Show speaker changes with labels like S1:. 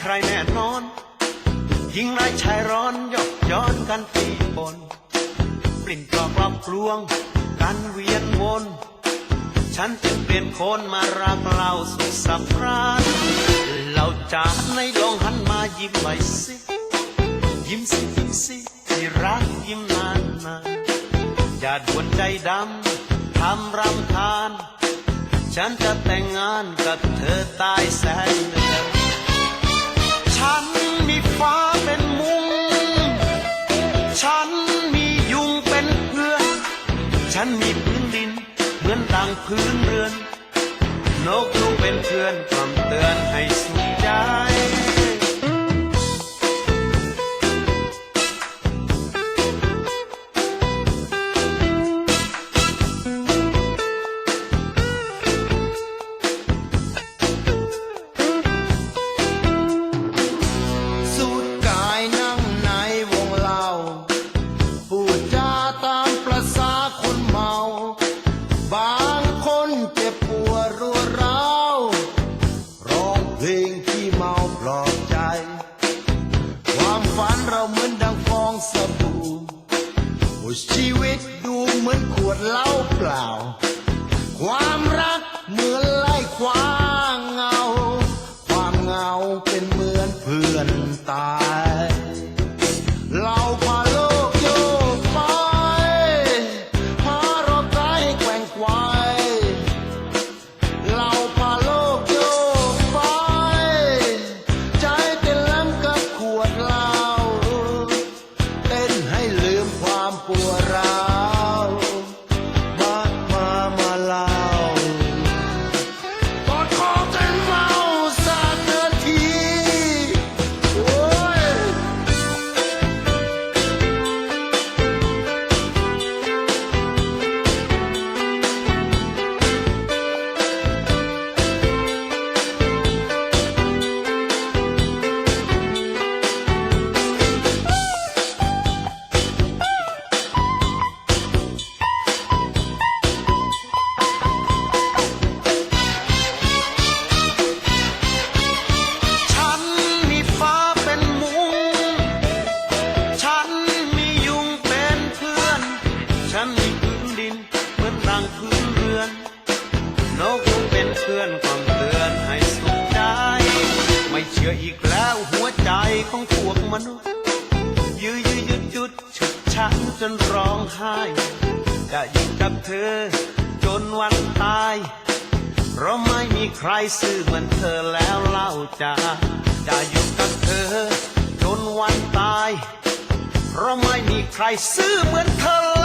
S1: ใครแน่นอนยิ่งนายชายร้อนยกย้อนกันปีปนกลิ่นกรอกกลอบกลวง กันเวียนวน ฉันจึงเปลี่ยนคนมารักเราสุดสัปราญเราจากในดวงหันมายิ้มไปสิยิ้มสิยิ้มสิที่รักยิ้มนานนานอย่าดวนใจดำทำรำคาญฉันจะแต่งงานกับเธอตายแสนเดือน ฟ้าเป็นมุง ฉันมียุงเป็นเพื่อน ฉันมีพื้นดิน เหมือนดังพื้นเรือน นกยุงเป็นเพื่อนคำเตือนให้สุข
S2: งเพลงที่เมาปลอบใจ ความฝันเราเหมือนดังฟองสบู่โอ้ชีวิตดูเหมือนขวดเหล้าเปล่า ความรักเหมือนไล่คว้า ดิน เห
S1: มือนดังพื้นเรือนนกยุงเป็นเพื่อนความเตือนให้สุขใจ ไม่เชื่ออีกแล้วหัวใจของพวกมนุษย์ ยื้อยื้อยุดยุดฉุดฉันจนร้องไห้ จะอยู่กับเธอ จนวันตาย เพราะไม่มีใครซื่อเหมือนเธอแล้วเล่าจะจะอยู่กับเธอ จนวันตาย เพราะไม่มีใครซื่อเหมือนเธอ